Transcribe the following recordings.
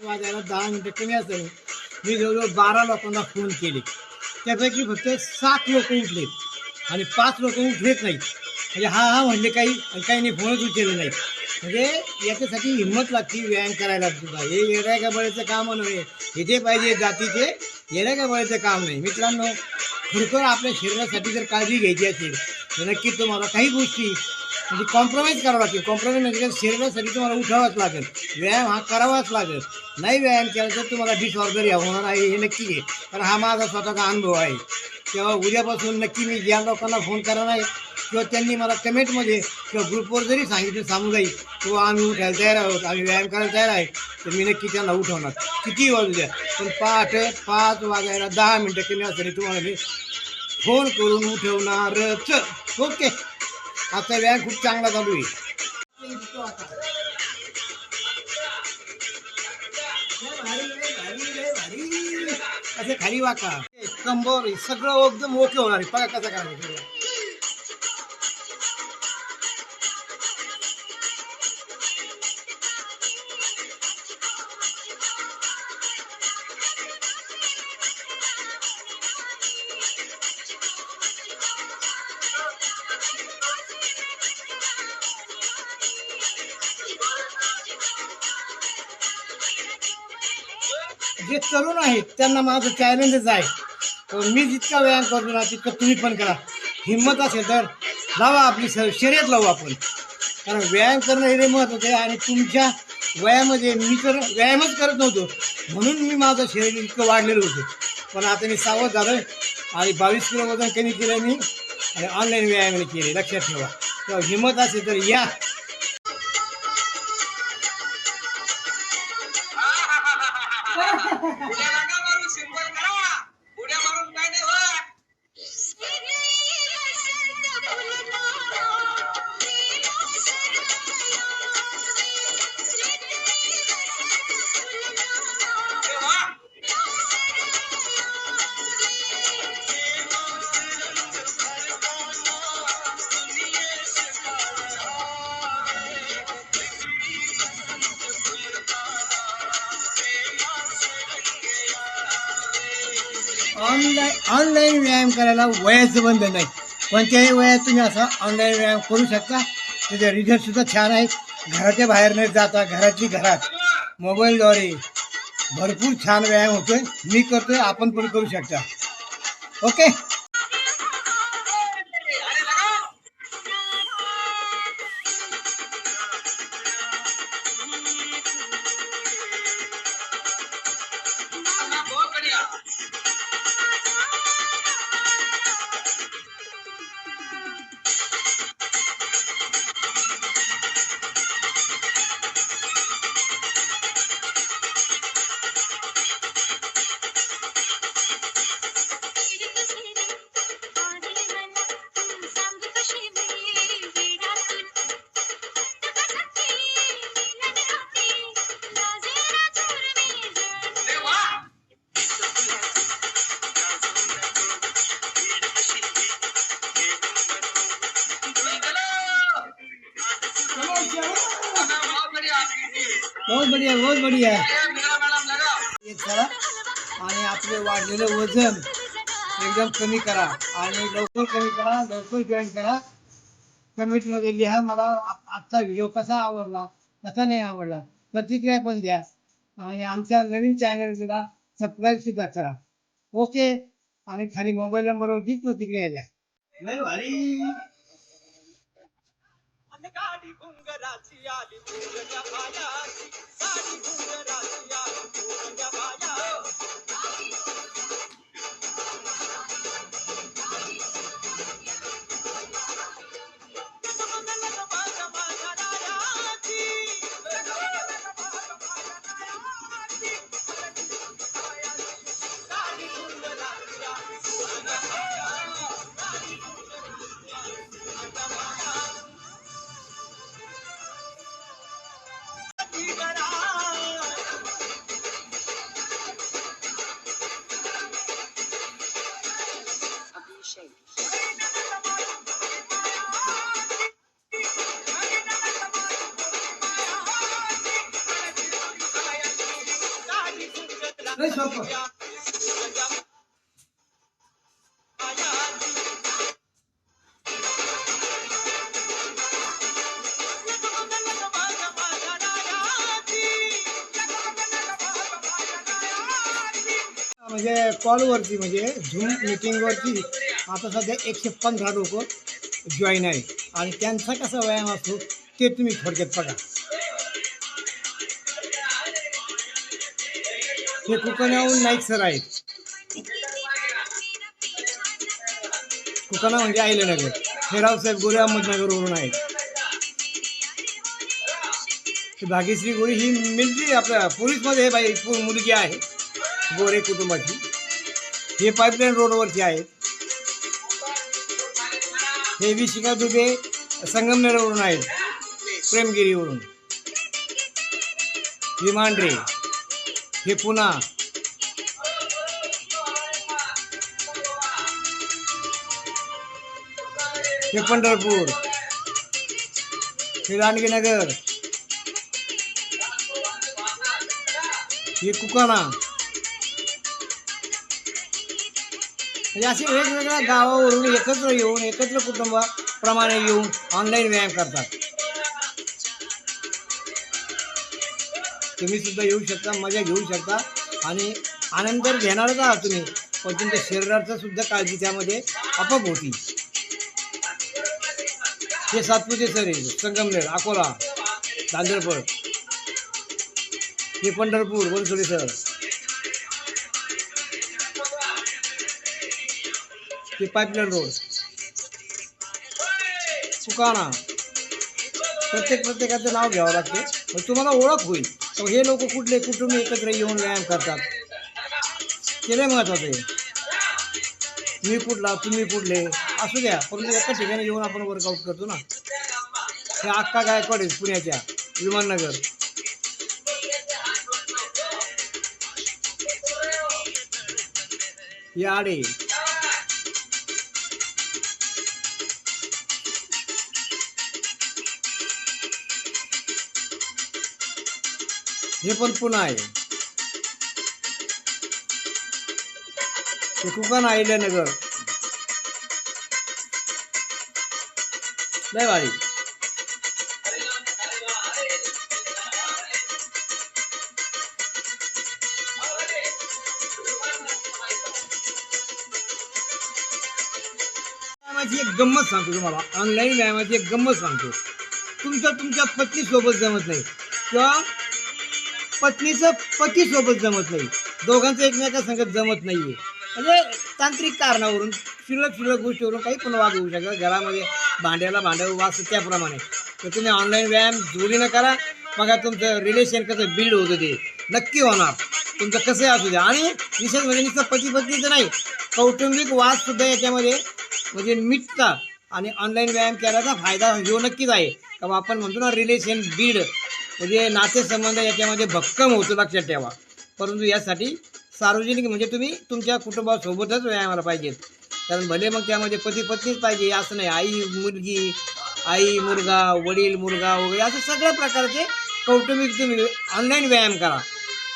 वाजायला दहा मिनिटं कमी असेल. मी जवळजवळ बारा लोकांना फोन केले. त्यापैकी फक्त सात लोक उठले. आणि पाच लोक उठलेच नाहीत. म्हणजे हा हा म्हणले काही आणि काही नाही फोनच उचलले नाही म्हणजे याच्यासाठी हिंमत लागते व्यायाम करायला सुद्धा. हे येड्या का बळाचं काम नव्हे हे जे पाहिजे जातीचे येड्या का बळाचं काम नाही? मित्रांनो खरोखर आपल्या शरीरासाठी जर काळजी घ्यायची असेल तर नक्की तुम्हाला काही गोष्टी म्हणजे कॉम्प्रोमाइज करावं लागेल. कॉम्प्रोमाइज म्हणजे शरीरासाठी तुम्हाला उठावाच लागेल. व्यायाम हा करावाच लागेल. नाही व्यायाम केला तर तुम्हाला डिसऑर्डर होणार आहे हे नक्की आहे कारण हा माझा स्वतःचा अनुभव आहे. तेव्हा उद्यापासून नक्की मी ज्या लोकांना फोन करणार आहे किंवा त्यांनी मला कमेंटमध्ये किंवा ग्रुपवर जरी सांगितलं सांगू जाईल किंवा आम्ही उठायला तयार आहोत आम्ही व्यायाम करायला तयार आहे तर मी नक्की त्यांना उठवणार. किती वाजू द्या. पण पाठ पाच वाजायला दहा मिनटं कमी असेल तुम्हाला मी फोन करून उठवणारच. ओके आता व्यायाम खूप चांगला चालू आहे. असे खाली वाका. कंबर सगळं एकदम ओके होणार आहे. बघा कसं करायचं जे तरुण आहेत त्यांना माझं चॅलेंजच आहे. मी जितका व्यायाम करतो ना तितकं तुम्ही पण करा. हिंमत असेल तर लावा आपली स शर्यत लावू आपण. कारण व्यायाम करणं हे महत्त्वाचं आहे आणि तुमच्या वयामध्ये मी तर व्यायामच करत नव्हतो. म्हणून मी माझं शरीर इतकं वाढलेलं होतं. पण आता मी सावध झालो आणि बावीस किलो वजन कमी केलं मी. आणि ऑनलाईन व्यायामाने केले लक्षात ठेवा. तेव्हा हिंमत असेल तर या. 哈哈哈哈哈！ऑनलाईन ऑनलाईन व्यायाम करायला वयाचं बंद नाही. कोणत्याही वयात तुम्ही असा ऑनलाईन व्यायाम करू शकता. त्याचे रिझल्टसुद्धा छान आहेत घराच्या बाहेर न जाता घरातली घरात मोबाईलद्वारे भरपूर छान व्यायाम होतोय. मी करतोय आपण पण करू शकता. ओके बहुत बढिया बहुत बढिया। एक करा आणि आपले वाढलेलं वजन एकदम कमी करा आणि लवकर कमी करा लवकर जॉईन करा. कमेंटमध्ये लिहा मला आजचा व्हिडिओ कसा आवडला कसा नाही आवडला. प्रतिक्रिया पण द्या आणि आमच्या नवीन चॅनलला सबस्क्राईब सुद्धा करा. ओके आणि खाली मोबाईल नंबरवरती प्रतिक्रिया द्या. 去呀，去不呀，怕呀，去山里不见呀，去呀，去不呀，呀。लय सोपं म्हणजे कॉलवरती म्हणजे झूम मिटिंगवरती आता सध्या एकशे पंधरा लोक जॉईन आहेत. आणि त्यांचा कसा व्यायाम असतो ते तुम्ही थोडक्यात बघा. हे कुकण्याहून नाईक सर आहेत. कुकाना म्हणजे आयल्यानगर हे रावसाहेब गोरे अहमदनगरवरून आहेत. भाग्यश्री गोरे ही मिलिटरी आपल्या पोलीसमध्ये हे बाई मुलगी आहे. गोरे कुटुंबाची. हे पाईपलाईन रोडवरची आहेत. हे विशिका दुबे संगमनेरवरून आहेत. प्रेमगिरीवरून. ही हे पुणा हे पंढरपूर. हे राणगीनगर हे कुकाना. म्हणजे असे वेगवेगळ्या गावावरून एकत्र येऊन एकत्र कुटुंबाप्रमाणे येऊन ऑनलाईन व्यायाम करतात. तुम्ही सुद्धा येऊ शकता मजा घेऊ शकता. आणि आनंद तर घेणारच आहात तुम्ही पण तुमच्या शरीराचं सुद्धा काळजी त्यामध्ये आपोआप होती. हे सातपुते सर आहे संगमनेर अकोला दांदरपड हे पंढरपूर बनसोडे सर. हे पाईपलाईन रोड. सुकाणा. प्रत्येक प्रत्येकाचं नाव घ्यावं लागते मग तुम्हाला ओळख होईल. हे लोक कुठले कुटुंब एकत्र येऊन व्यायाम करतात? ते लय महत्वाचं आहे मी कुठला तुम्ही कुठले? असू द्या परंतु एका ठिकाणी येऊन आपण वर्कआउट करतो ना. हे अक्का गायकवाड आहे पुण्याच्या विमाननगर. या आडे हे पण पुन्हा आहे. हे कुकान अहिल्यानगर लय भारी. व्यायामाची एक गंमत सांगतो तुम्हाला. ऑनलाईन व्यायामाची एक गंमत सांगतो. तुमचं तुमच्या पत्नीसोबत जमत नाही. किंवा पत्नीचं पतीसोबत जमत नाही. दोघांचं एकमेकासंगत जमत नाही आहे म्हणजे तांत्रिक कारणावरून शिल्लक शिल्लक गोष्टीवरून काही पण वाद होऊ शकतात. घरामध्ये भांड्याला भांड्यावर वास त्याप्रमाणे. तर तुम्ही ऑनलाईन व्यायाम जोडीनं करा. बघा तुमचं रिलेशन कसं बिल्ड होतं ते. नक्की होणार. तुमचं कसं असू द्या. आणि विशेष म्हणजे नुसतं पती पत्नीचं नाही. कौटुंबिक वाससुद्धा याच्यामध्ये म्हणजे मिटतात आणि ऑनलाईन व्यायाम केल्याचा फायदा जो नक्कीच आहे. का आपण म्हणतो ना रिलेशन बिल्ड म्हणजे नातेसंबंध याच्यामध्ये भक्कम होतो लक्षात ठेवा. परंतु यासाठी सार्वजनिक म्हणजे तुम्ही तुमच्या कुटुंबासोबतच व्यायामाला पाहिजेत. कारण भले मग त्यामध्ये पती पत्नीच पाहिजे असं नाही. आई मुलगी आई मुलगा वडील मुलगा वगैरे असं सगळ्या प्रकारचे कौटुंबिक तुम्ही ऑनलाईन व्यायाम करा.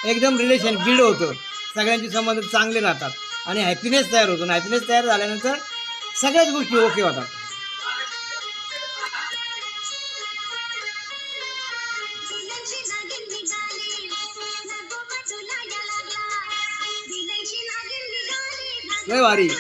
एकदम रिलेशन बिल्ड होतं. सगळ्यांचे संबंध चांगले राहतात. आणि हॅपीनेस तयार होतो. आणि हॅपीनेस तयार झाल्यानंतर सगळ्याच गोष्टी ओके होतात. જય વારી.